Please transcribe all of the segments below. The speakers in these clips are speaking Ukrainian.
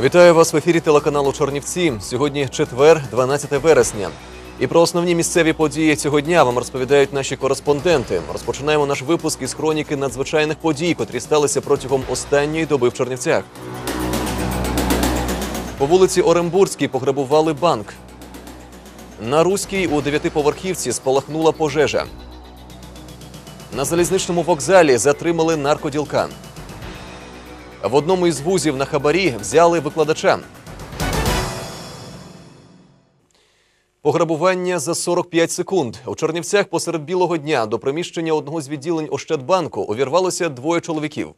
Вітаю вас в ефірі телеканалу Чорнівці. Сьогодні четвер, 12 вересня. І про основні місцеві події цього дня вам розповідають наші кореспонденти. Розпочинаємо наш випуск із хроніки надзвичайних подій, котрі сталися протягом останньої доби в Чернівцях. По вулиці Орембурзькій пограбували банк. На Руській у дев'ятиповерхівці спалахнула пожежа. На залізничному вокзалі затримали наркоділка. В одному із вузів на хабарі взяли викладача. Пограбування за 45 секунд. У Чернівцях посеред білого дня до приміщення одного з відділень Ощадбанку увірвалося двоє чоловіків.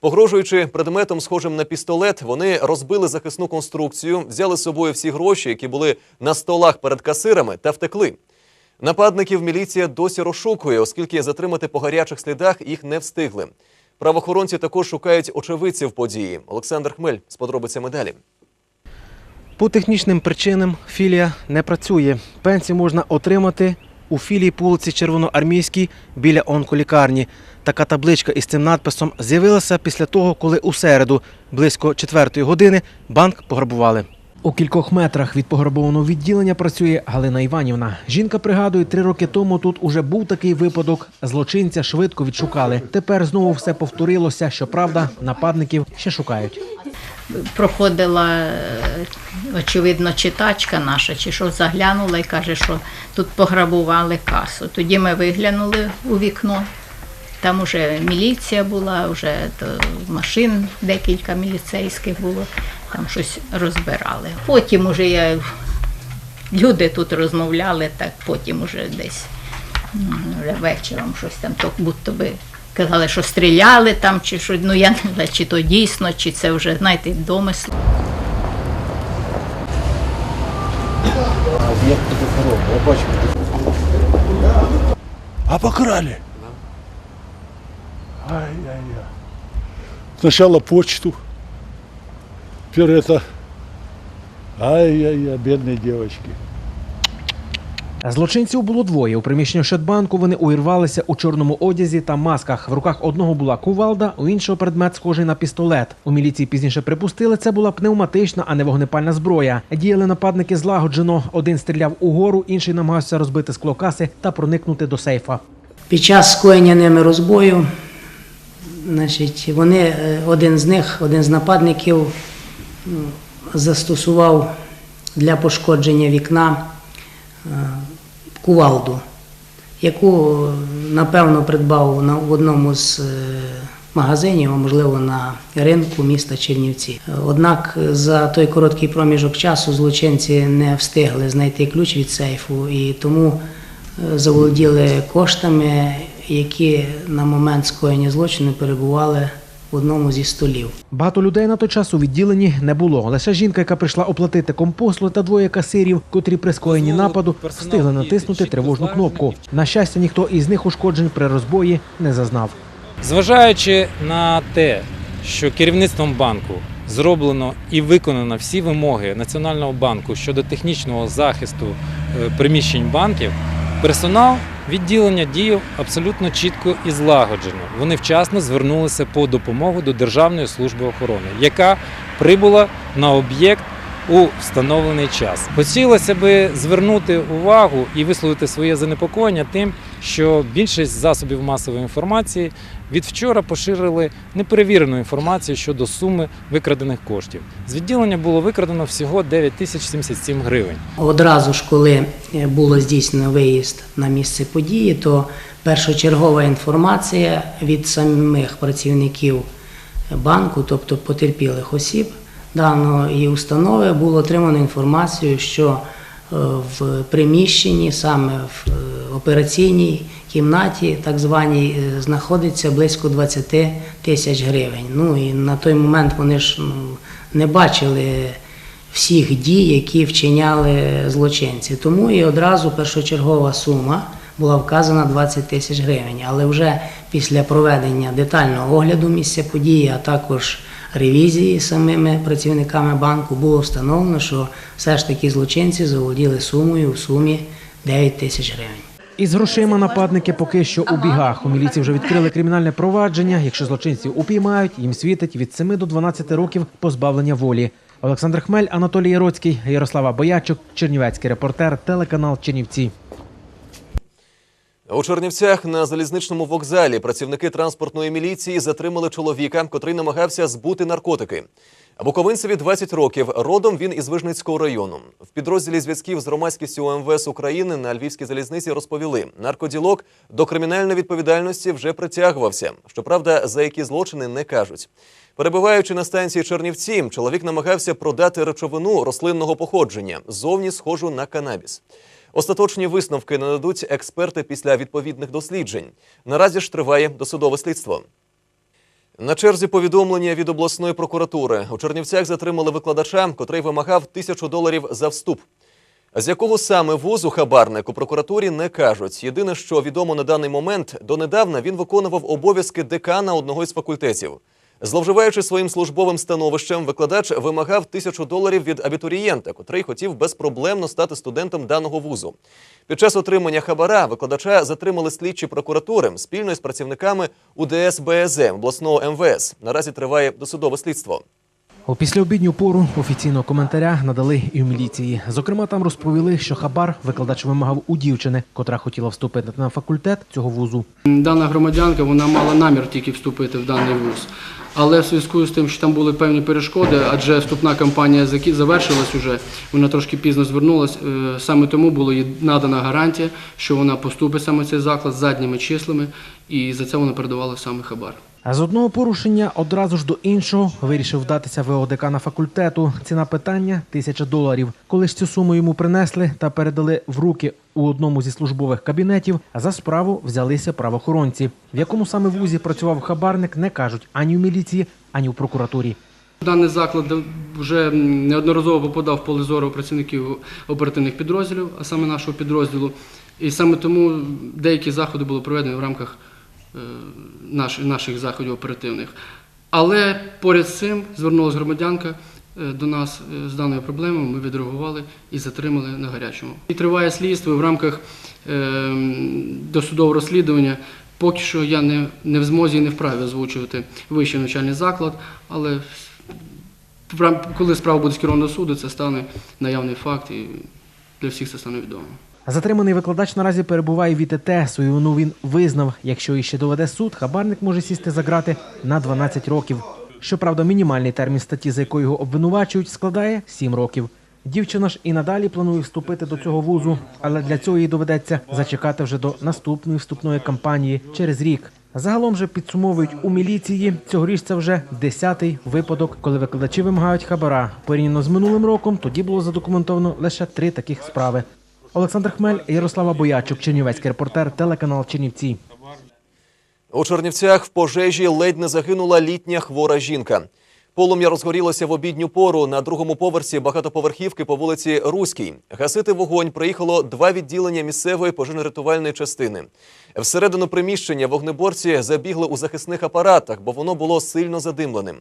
Погрожуючи предметом, схожим на пістолет, вони розбили захисну конструкцію, взяли з собою всі гроші, які були на столах перед касирами, та втекли. Нападників міліція досі розшукує, оскільки затримати по гарячих слідах їх не встигли. Правоохоронці також шукають очевидців події. Олександр Хмель з подробицями далі. По технічним причинам філія не працює. Пенсію можна отримати у філії по вулиці Червоноармійській біля онколікарні. Така табличка із цим надписом з'явилася після того, коли у середу, близько четвертої години, банк пограбували. У кількох метрах від пограбованого відділення працює Галина Іванівна. Жінка пригадує, три роки тому тут уже був такий випадок. Злочинця швидко відшукали. Тепер знову все повторилося. Щоправда, нападників ще шукають. проходила, е, очевидно, читачка наша, чи що заглянула і каже, що тут пограбували касу. Тоді ми виглянули у вікно. Там уже міліція була, вже машин декілька міліцейських було, там щось розбирали. Потім уже я, люди тут розмовляли, так потім уже десь м, вже вечором щось там, то будто би казали, що стріляли там, чи що, ну я не знаю, чи то дійсно, чи це вже, знаєте, домисли. Як туди коробка, я бачу. А покрали? Ай-яй-яй. Сначала почту. Теперь это... Ай-яй-яй, бедные девочки. Злочинців було двоє. У приміщенні Ощадбанку вони увірвалися у чорному одязі та масках. В руках одного була кувалда, у іншого предмет схожий на пістолет. У міліції пізніше припустили, це була пневматична, а не вогнепальна зброя. Діяли нападники злагоджено. Один стріляв угору, інший намагався розбити скло каси та проникнути до сейфа. Під час скоєння ними розбою, значить, вони, е, один з них, один з нападників, застосував для пошкодження вікна е, кувалду, яку, е, напевно, придбав в одному з е, магазинів, а можливо на ринку міста Чернівці. Однак за той короткий проміжок часу злочинці не встигли знайти ключ від сейфу і тому заволоділи коштами, які на момент скоєння злочину перебували в одному зі столів. Багато людей на той час у відділенні не було. Лише жінка, яка прийшла оплатити компослу, та двоє касирів, котрі при скоєнні нападу встигли натиснути тривожну кнопку. На щастя, ніхто із них ушкоджень при розбої не зазнав. Зважаючи на те, що керівництвом банку зроблено і виконано всі вимоги Національного банку щодо технічного захисту е, приміщень банків, персонал відділення діяв абсолютно чітко і злагоджено. Вони вчасно звернулися по допомогу до Державної служби охорони, яка прибула на об'єкт у встановлений час. Хотілося би звернути увагу і висловити своє занепокоєння тим, що більшість засобів масової інформації від вчора поширили неперевірену інформацію щодо суми викрадених коштів. З відділення було викрадено всього 9 тисяч 77 гривень. Одразу ж, коли е, було здійснено виїзд на місце події, то першочергова інформація від самих працівників банку, тобто потерпілих осіб даної установи, було отримано інформацію, що е, в приміщенні, саме в е, операційній кімнаті, так званій, е, знаходиться близько 20 тисяч гривень. Ну і на той момент вони ж ну, не бачили всіх дій, які вчиняли злочинці. Тому і одразу першочергова сума була вказана 20 тисяч гривень. Але вже після проведення детального огляду місця події, а також ревізії самими працівниками банку, було встановлено, що все ж таки злочинці заволоділи сумою в сумі 9 тисяч гривень. Із грошима нападники поки що у бігах. У міліції вже відкрили кримінальне провадження. Якщо злочинців упіймають, їм світить від 7 до 12 років позбавлення волі. Олександр Хмель, Анатолій Яроцький, Ярослава Боячук, Чернівецький репортер, телеканал Чернівці. У Чернівцях на залізничному вокзалі працівники транспортної міліції затримали чоловіка, котрий намагався збути наркотики. Буковинцеві 20 років. Родом він із Вижницького району. В підрозділі зв'язків з громадськістю УМВС України на Львівській залізниці розповіли, наркоділок до кримінальної відповідальності вже притягувався. Щоправда, за які злочини не кажуть. Перебуваючи на станції Чернівці, чоловік намагався продати речовину рослинного походження, зовні схожу на канабіс. Остаточні висновки нададуть експерти після відповідних досліджень. Наразі ж триває досудове слідство. На черзі повідомлення від обласної прокуратури у Чернівцях затримали викладача, котрий вимагав тисячу доларів за вступ. З якого саме вузу хабарник у прокуратурі не кажуть. Єдине, що відомо на даний момент, донедавна він виконував обов'язки декана одного із факультетів. Зловживаючи своїм службовим становищем, викладач вимагав тисячу доларів від абітурієнта, котрий хотів безпроблемно стати студентом даного вузу. Під час отримання хабара викладача затримали слідчі прокуратури спільно із працівниками УДС БСМ обласного МВС. Наразі триває досудове слідство. У післяобідню пору офіційного коментаря надали і в міліції. Зокрема, там розповіли, що хабар викладач вимагав у дівчини, котра хотіла вступити на факультет цього вузу. Дана громадянка вона мала намір тільки вступити в даний вуз. Але в зв'язку з тим, що там були певні перешкоди, адже вступна кампанія завершилась уже, вона трошки пізно звернулась. е, Саме тому була їй надана гарантія, що вона поступить саме цей заклад з задніми числами, і за це вона передавала саме хабар. А з одного порушення одразу ж до іншого вирішив вдатися ВО декана факультету. Ціна питання тисяча доларів. Коли ж цю суму йому принесли та передали в руки у одному зі службових кабінетів, за справу взялися правоохоронці. В якому саме вузі працював хабарник, не кажуть ані в міліції, ані в прокуратурі. Даний заклад вже неодноразово попадав в поле зору працівників оперативних підрозділів, а саме нашого підрозділу. І саме тому деякі заходи були проведені в рамках наших заходів оперативних. Але поряд з цим звернулася громадянка е, до нас е, з даною проблемою. Ми відреагували і затримали на гарячому. І триває слідство в рамках е, досудового розслідування. Поки що я не, не в змозі і не вправі озвучувати вищий навчальний заклад, але коли справа буде скерована до суду, це стане наявний факт і для всіх це стане відомо. Затриманий викладач наразі перебуває в ІТТ. Свою вину він визнав. Якщо іще доведе суд, хабарник може сісти за грати на 12 років. Щоправда, мінімальний термін статті, за якою його обвинувачують, складає 7 років. Дівчина ж і надалі планує вступити до цього вузу, але для цього їй доведеться зачекати вже до наступної вступної кампанії через рік. Загалом же підсумовують у міліції. Цьогоріч це вже десятий випадок, коли викладачі вимагають хабара. Порівняно з минулим роком тоді було задокументовано лише три таких справи. Олександр Хмель, Ярослава Боячук, Чернівецький репортер, телеканал Чернівці. У Чернівцях в пожежі ледь не загинула літня хвора жінка. Полум'я розгорілося в обідню пору на другому поверсі багатоповерхівки по вулиці Руській. Гасити вогонь приїхало два відділення місцевої пожежно-рятувальної частини. Всередину приміщення вогнеборці забігли у захисних апаратах, бо воно було сильно задимленим.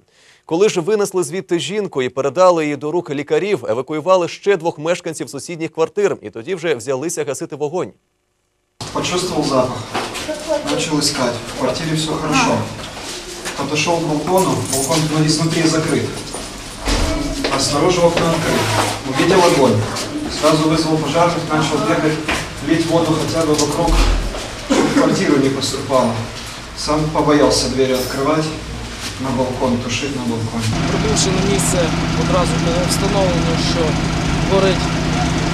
Коли ж винесли звідти жінку і передали її до рук лікарів, евакуювали ще двох мешканців сусідніх квартир, і тоді вже взялися гасити вогонь. Почувствовал запах. Начал искать. В квартире все хорошо Подошел к балкону. Балкон ну, изнутри закрыт. А снаружи окна открыты. Увидел огонь. Сразу вызвал пожарных, начал бегать, лить воду хотя бы вокруг, чтобы в квартиру не поступало. Сам побоялся двери открывать на балкон, тушить на балконе. Прибувши на місце, одразу було встановлено, що горить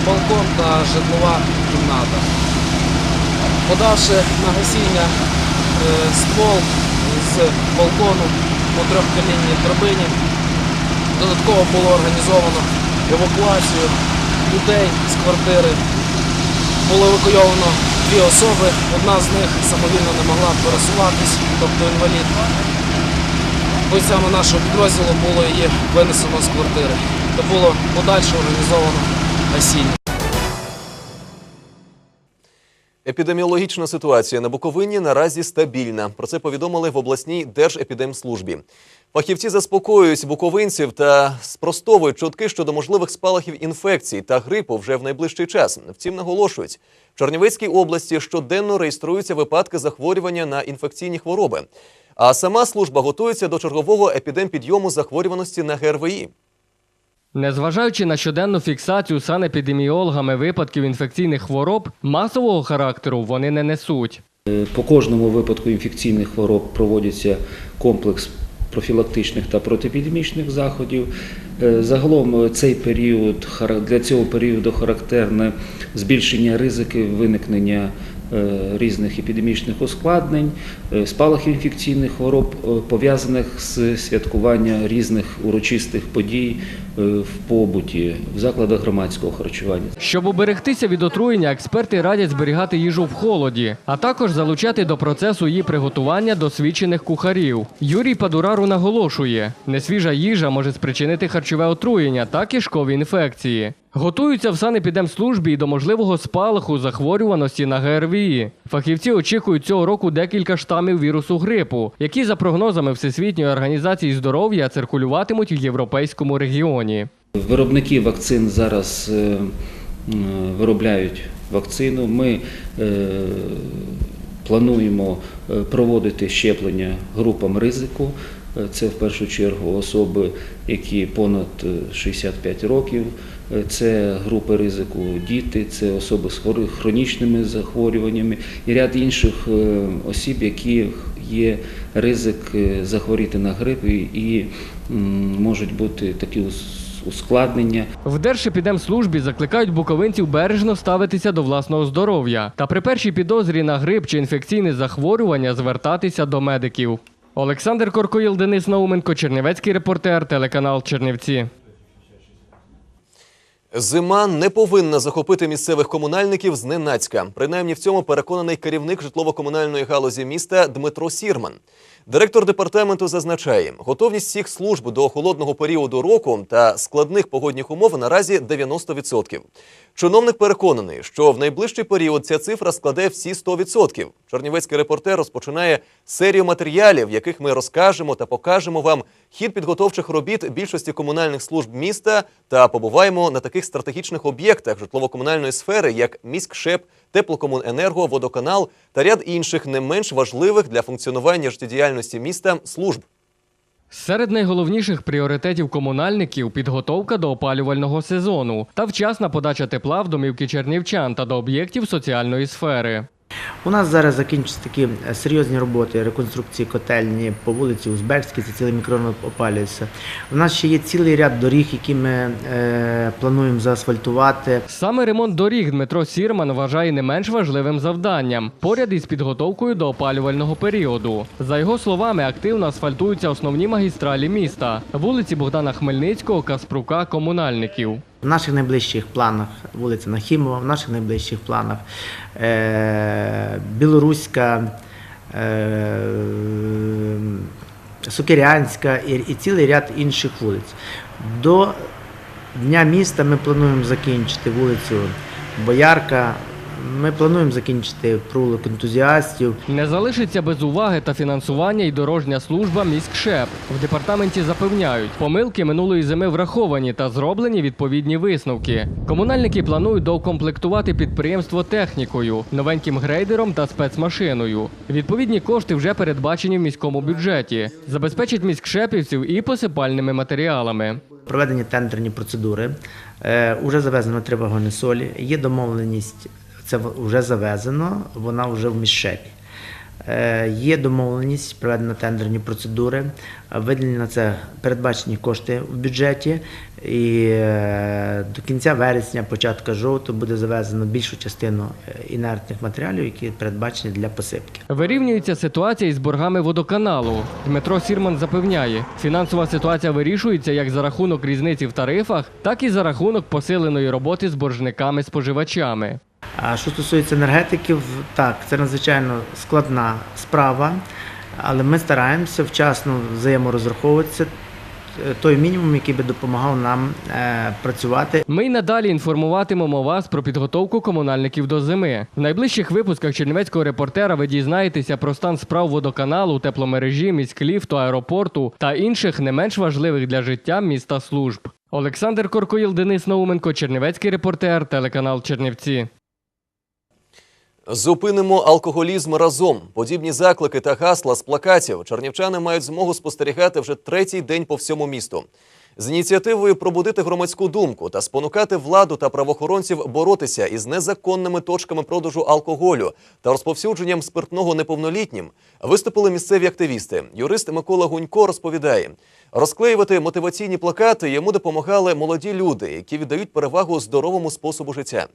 балкон та житлова кімната. Подавши на гасіння е, ствол балкону по трьохколінній драбині, додатково було організовано евакуацію людей з квартири. Було евакуйовано дві особи, одна з них самовільно не могла пересуватись, тобто інвалід. Бойцями нашого підрозділу було її винесено з квартири та було подальше організовано гасіння. Епідеміологічна ситуація на Буковині наразі стабільна. Про це повідомили в обласній держепідемслужбі. Фахівці заспокоюють буковинців та спростовують чутки щодо можливих спалахів інфекцій та грипу вже в найближчий час. Втім, наголошують, в Чернівецькій області щоденно реєструються випадки захворювання на інфекційні хвороби. А сама служба готується до чергового епідемпідйому захворюваності на ГРВІ. Незважаючи на щоденну фіксацію санепідеміологами випадків інфекційних хвороб, масового характеру вони не несуть. По кожному випадку інфекційних хвороб проводиться комплекс профілактичних та протиепідемічних заходів. Е, Загалом е, цей період для цього періоду характерне збільшення ризиків виникнення е, різних епідемічних ускладнень, е, спалахів інфекційних хвороб, е, пов'язаних з святкування різних урочистих подій е, в побуті, в закладах громадського харчування. Щоб уберегтися від отруєння, експерти радять зберігати їжу в холоді, а також залучати до процесу її приготування досвідчених кухарів. Юрій Падурару наголошує, несвіжа їжа може спричинити харчове отруєння та кишкові інфекції. Готуються в санепідемслужбі і до можливого спалаху захворюваності на ГРВІ. Фахівці очікують цього року декілька штамів вірусу грипу, які за прогнозами Всесвітньої організації здоров'я циркулюватимуть в європейському регіоні. Виробники вакцин зараз е, виробляють вакцину. Ми е, плануємо е, проводити щеплення групам ризику. Е, Це в першу чергу особи, які понад е, 65 років. Е, Це групи ризику діти, це особи з хронічними захворюваннями і ряд інших е, осіб, які є ризик е, захворіти на грип і можуть бути такі ускладнення. В Держепідемслужбі закликають буковинців бережно ставитися до власного здоров'я та при першій підозрі на грип чи інфекційне захворювання звертатися до медиків. Олександр Коркоїл, Денис Науменко, Чернівецький репортер, телеканал Чернівці. Зима не повинна захопити місцевих комунальників зненацька. Принаймні в цьому переконаний керівник житлово-комунальної галузі міста Дмитро Сірман. Директор департаменту зазначає, готовність всіх служб до холодного періоду року та складних погодних умов наразі 90%. Чиновник переконаний, що в найближчий період ця цифра складе всі 100%. Чернівецький репортер розпочинає серію матеріалів, в яких ми розкажемо та покажемо вам хід підготовчих робіт більшості комунальних служб міста та побуваємо на таких стратегічних об'єктах житлово-комунальної сфери, як міськшеп, теплокомуненерго, водоканал та ряд інших не менш важливих для функціонування життєдіяльності міста служб. Серед найголовніших пріоритетів комунальників підготовка до опалювального сезону та вчасна подача тепла в домівки чернівчан та до об'єктів соціальної сфери. У нас зараз закінчуються такі е, серйозні роботи реконструкції котельні по вулиці Узбекській, це цілий мікрорайон опалюється. У нас ще є цілий ряд доріг, які ми е, плануємо заасфальтувати. Саме ремонт доріг Дмитро Сірман вважає не менш важливим завданням поряд із підготовкою до опалювального періоду. За його словами, активно асфальтуються основні магістралі міста вулиці Богдана Хмельницького, Каспрука, комунальників. В наших найближчих планах вулиця Нахімова, в наших найближчих планах е, Білоруська, е, Сокирянська і, і цілий ряд інших вулиць. До Дня міста ми плануємо закінчити вулицю Боярка. Ми плануємо закінчити провулок ентузіастів. Не залишиться без уваги та фінансування і дорожня служба міськшеп. В департаменті запевняють, помилки минулої зими враховані та зроблені відповідні висновки. Комунальники планують доукомплектувати підприємство технікою, новеньким грейдером та спецмашиною. Відповідні кошти вже передбачені в міському бюджеті. Забезпечать міськшепівців і посипальними матеріалами. Проведені тендерні процедури. Е, уже завезено три вагони солі. Є домовленість, це вже завезено, вона вже в міщепі. Е, є домовленість, проведено тендерні процедури, виділені на це передбачені кошти в бюджеті. І е, до кінця вересня, початка жовтого буде завезено більшу частину е, інертних матеріалів, які передбачені для посипки. Вирівнюється ситуація із боргами водоканалу. Дмитро Сірман запевняє, фінансова ситуація вирішується як за рахунок різниці в тарифах, так і за рахунок посиленої роботи з боржниками-споживачами. А що стосується енергетиків, так, це надзвичайно складна справа, але ми стараємося вчасно взаєморозраховуватися той мінімум, який би допомагав нам е, працювати. Ми й надалі інформуватимемо вас про підготовку комунальників до зими. В найближчих випусках чернівецького репортера ви дізнаєтеся про стан справ водоканалу, тепломережі, міськліфту, аеропорту та інших не менш важливих для життя міста служб. Олександр Коркоїл, Денис Науменко, Чернівецький репортер, телеканал Чернівці. Зупинимо алкоголізм разом. Подібні заклики та гасла з плакатів чернівчани мають змогу спостерігати вже третій день по всьому місту. З ініціативою пробудити громадську думку та спонукати владу та правоохоронців боротися із незаконними точками продажу алкоголю та розповсюдженням спиртного неповнолітнім виступили місцеві активісти. Юрист Микола Гунько розповідає, розклеювати мотиваційні плакати йому допомагали молоді люди, які віддають перевагу здоровому способу життя.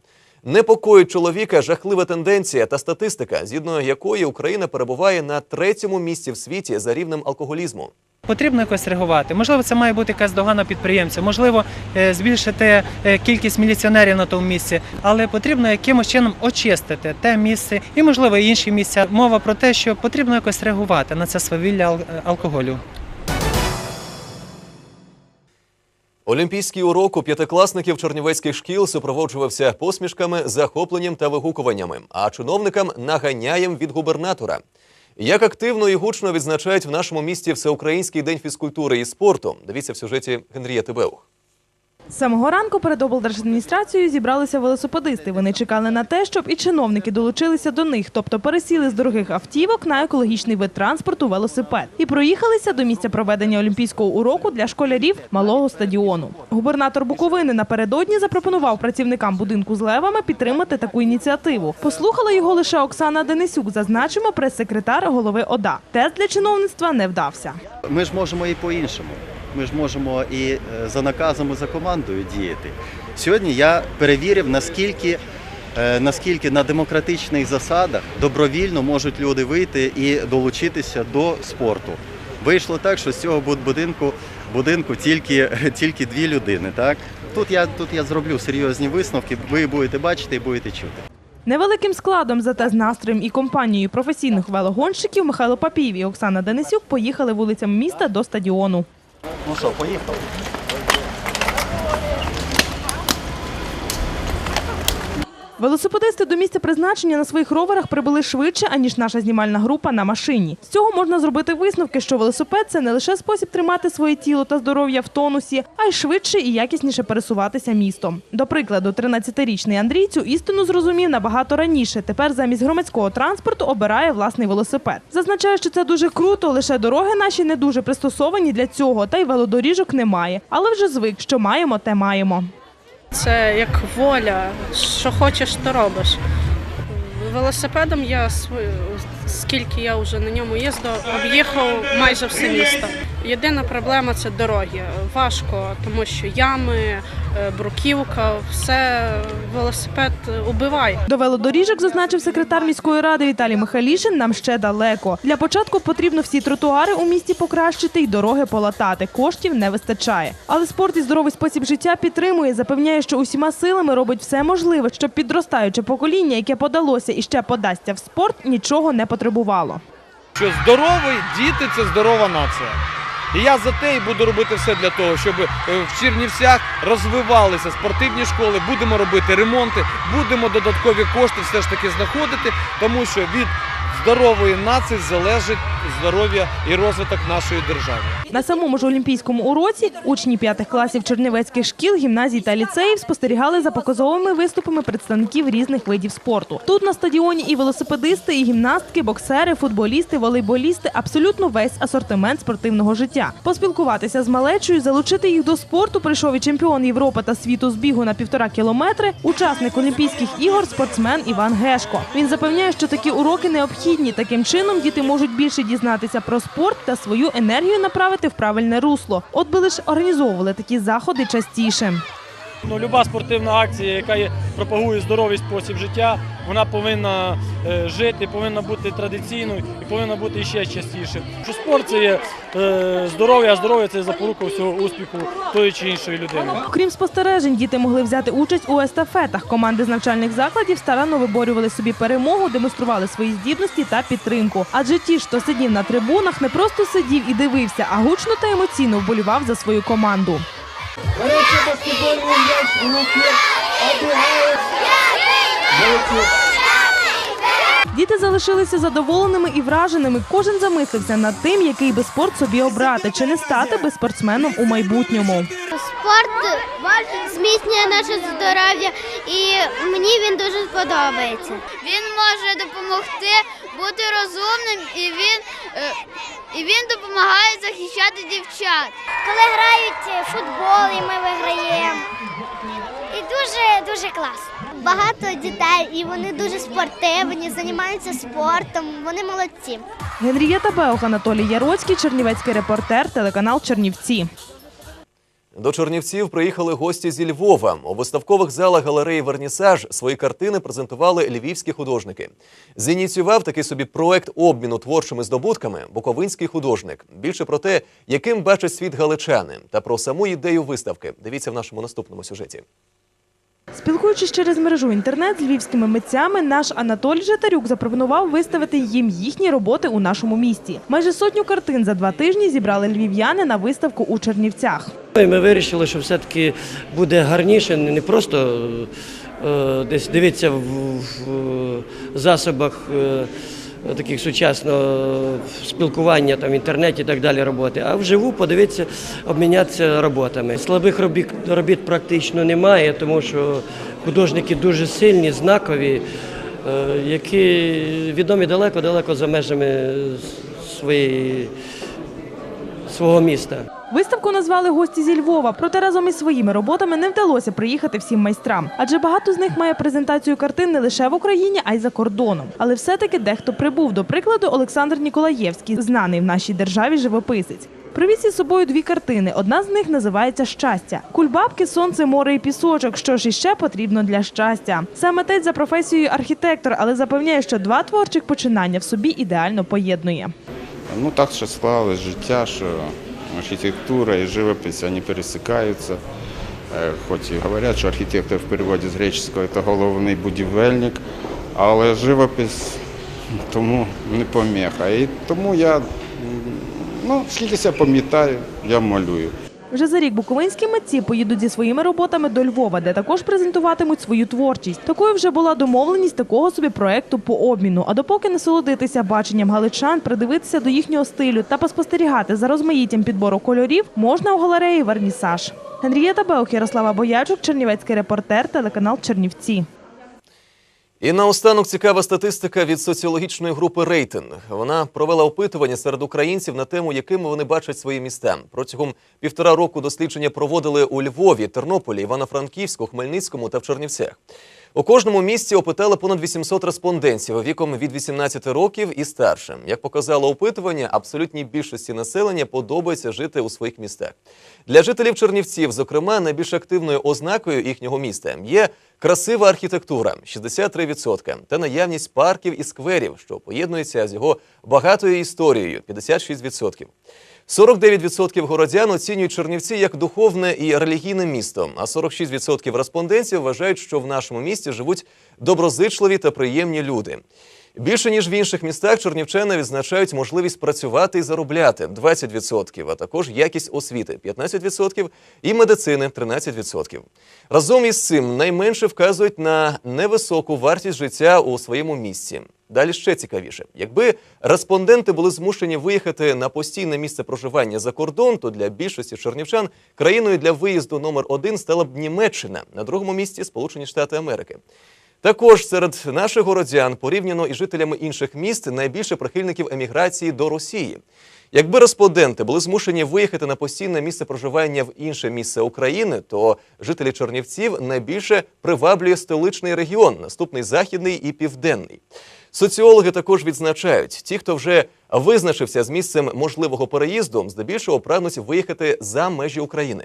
Непокоїть чоловіка жахлива тенденція та статистика, згідно якої Україна перебуває на третьому місці в світі за рівнем алкоголізму. Потрібно якось реагувати. Можливо, це має бути якась догана підприємця, можливо, е, збільшити е, кількість міліціонерів на тому місці, але потрібно якимось чином очистити те місце і, можливо, інші місця. Мова про те, що потрібно якось реагувати на це свавілля ал- алкоголю. Олімпійський урок у п'ятикласників чернівецьких шкіл супроводжувався посмішками, захопленням та вигукуваннями, а чиновникам наганяєм від губернатора. Як активно і гучно відзначають в нашому місті Всеукраїнський день фізкультури і спорту, дивіться в сюжеті Генрія Беух. Самого ранку перед облдержадміністрацією зібралися велосипедисти. Вони чекали на те, щоб і чиновники долучилися до них, тобто пересіли з дорогих автівок на екологічний вид транспорту велосипед і проїхалися до місця проведення олімпійського уроку для школярів малого стадіону. Губернатор Буковини напередодні запропонував працівникам будинку з левами підтримати таку ініціативу. Послухала його лише Оксана Денисюк, зазначимо прес-секретар голови ОДА. Тест для чиновництва не вдався. Ми ж можемо і по-іншому. Ми ж можемо і е, за наказом, і за командою діяти. Сьогодні я перевірив, наскільки, е, наскільки на демократичних засадах добровільно можуть люди вийти і долучитися до спорту. Вийшло так, що з цього бу- будинку, будинку тільки, тільки дві людини. Так? Тут, я, тут я зроблю серйозні висновки, ви будете бачити і будете чути. Невеликим складом, зате з настроєм і компанією професійних велогонщиків Михайло Папіїв і Оксана Денисюк поїхали вулицями міста до стадіону. Ну що, поїхали? Велосипедисти до місця призначення на своїх роверах прибули швидше, аніж наша знімальна група на машині. З цього можна зробити висновки, що велосипед це не лише спосіб тримати своє тіло та здоров'я в тонусі, а й швидше і якісніше пересуватися містом. До прикладу, 13-річний Андрій цю істину зрозумів набагато раніше. Тепер замість громадського транспорту обирає власний велосипед. Зазначає, що це дуже круто, лише дороги наші не дуже пристосовані для цього, та й велодоріжок немає. Але вже звик, що маємо, те маємо. Це як воля, що хочеш, то робиш. Велосипедом я скільки я вже на ньому їздив, об'їхав майже все місто. Єдина проблема це дороги. Важко, тому що ями, е, бруківка, все велосипед убиває. До велодоріжок, зазначив секретар міської ради Віталій Михайлішин, нам ще далеко. Для початку потрібно всі тротуари у місті покращити і дороги полатати. Коштів не вистачає. Але спорт і здоровий спосіб життя підтримує, запевняє, що усіма силами робить все можливе, щоб підростаюче покоління, яке подалося і ще подасться в спорт, нічого не потребувало. що здоровий діти це здорова нація. І я за те і буду робити все для того, щоб е, в Чернівцях розвивалися спортивні школи, будемо робити ремонти, будемо додаткові кошти все ж таки знаходити, тому що від здорової нації залежить здоров'я і розвиток нашої держави. На самому ж олімпійському уроці учні п'ятих класів чернівецьких шкіл, гімназій та ліцеїв спостерігали за показовими виступами представників різних видів спорту. Тут на стадіоні і велосипедисти, і гімнастки, боксери, футболісти, волейболісти абсолютно весь асортимент спортивного життя. Поспілкуватися з малечою, залучити їх до спорту прийшов і чемпіон Європи та світу з бігу на півтора кілометри, учасник Олімпійських ігор, спортсмен Іван Гешко. Він запевняє, що такі уроки необхідні. Таким чином діти можуть більше дізнатися про спорт та свою енергію направити в правильне русло. От би лише організовували такі заходи частіше. Ну, люба спортивна акція, яка є, пропагує здоровий спосіб життя, вона повинна е, жити, повинна бути традиційною і повинна бути ще частіше. Що спорт це є е, здоров'я, а здоров'я це запорука всього успіху тої чи іншої людини. Окрім спостережень, діти могли взяти участь у естафетах. Команди з навчальних закладів старанно виборювали собі перемогу, демонстрували свої здібності та підтримку. Адже ті, хто сидів на трибунах, не просто сидів і дивився, а гучно та емоційно вболівав за свою команду. Діти залишилися задоволеними і враженими. Кожен замислився над тим, який би спорт собі обрати, чи не стати би спортсменом у майбутньому. Спорт зміцнює наше здоров'я і мені він дуже подобається. Він може допомогти бути розумним і він, е, і він допомагає захищати дівчат. Коли грають футбол, і ми виграємо. І дуже дуже класно. Багато дітей, і вони дуже спортивні, займаються спортом. Вони молодці. Генрієта Беох, Анатолій Яроцький, Чернівецький репортер, телеканал Чернівці. До Чернівців приїхали гості зі Львова. У виставкових залах галереї Вернісаж свої картини презентували львівські художники. Зініціював такий собі проект обміну творчими здобутками буковинський художник. Більше про те, яким бачать світ галичани, та про саму ідею виставки. Дивіться в нашому наступному сюжеті. Спілкуючись через мережу інтернет з львівськими митцями, наш Анатолій Жатарюк запропонував виставити їм їхні роботи у нашому місті. Майже сотню картин за два тижні зібрали львів'яни на виставку у Чернівцях. Ми вирішили, що все-таки буде гарніше, не просто е, десь дивитися в, засобах е, таких сучасного спілкування там, інтернеті і так далі роботи, а вживу подивитися, обмінятися роботами. Слабих робіт, робіт практично немає, тому що художники дуже сильні, знакові, е, які відомі далеко-далеко за межами своєї, свого міста. Виставку назвали гості зі Львова, проте разом із своїми роботами не вдалося приїхати всім майстрам. Адже багато з них має презентацію картин не лише в Україні, а й за кордоном. Але все-таки дехто прибув. До прикладу, Олександр Ніколаєвський, знаний в нашій державі живописець. Привіз із собою дві картини. Одна з них називається Щастя. Кульбабки, сонце, море і пісочок. Що ж іще потрібно для щастя? Сам митець за професією архітектор, але запевняє, що два творчих починання в собі ідеально поєднує. Ну так ще склалось життя, що архітектура і живопись они пересекаются. Е, Хоч і говорять, що архітектор в переводі з греческого це головний будівельник, але живопись тому не поміха. І тому я, ну, скільки я пам'ятаю, я малюю. Вже за рік буковинські митці поїдуть зі своїми роботами до Львова, де також презентуватимуть свою творчість. Такою вже була домовленість такого собі проекту по обміну. А допоки насолодитися баченням галичан, придивитися до їхнього стилю та поспостерігати за розмаїттям підбору кольорів можна у галереї Вернісаж. Генрієта Беух, Ярослава Боячук, Чернівецький репортер, телеканал Чернівці. І наостанок цікава статистика від соціологічної групи Рейтинг. Вона провела опитування серед українців на тему, якими вони бачать свої міста. Протягом півтора року дослідження проводили у Львові, Тернополі, Івано-Франківську, Хмельницькому та в Чернівцях. У кожному місті опитали понад 800 респондентів віком від 18 років і старше. Як показало опитування, абсолютній більшості населення подобається жити у своїх містах. Для жителів Чернівців, зокрема, найбільш активною ознакою їхнього міста є красива архітектура 63%, та наявність парків і скверів, що поєднується з його багатою історією 56%. 49% городян оцінюють Чернівці як духовне і релігійне місто, а 46% респондентів вважають, що в нашому місті живуть доброзичливі та приємні люди. Більше ніж в інших містах чернівчани відзначають можливість працювати і заробляти 20%, а також якість освіти 15% і медицини 13%. Разом із цим найменше вказують на невисоку вартість життя у своєму місці. Далі ще цікавіше. Якби респонденти були змушені виїхати на постійне місце проживання за кордон, то для більшості чернівчан країною для виїзду номер один стала б Німеччина, на другому місці Сполучені Штати Америки. Також серед наших городян, порівняно із жителями інших міст, найбільше прихильників еміграції до Росії. Якби респонденти були змушені виїхати на постійне місце проживання в інше місце України, то жителі Чернівців найбільше приваблює столичний регіон, наступний західний і південний. Соціологи також відзначають, ті, хто вже визначився з місцем можливого переїзду, здебільшого прагнуть виїхати за межі України.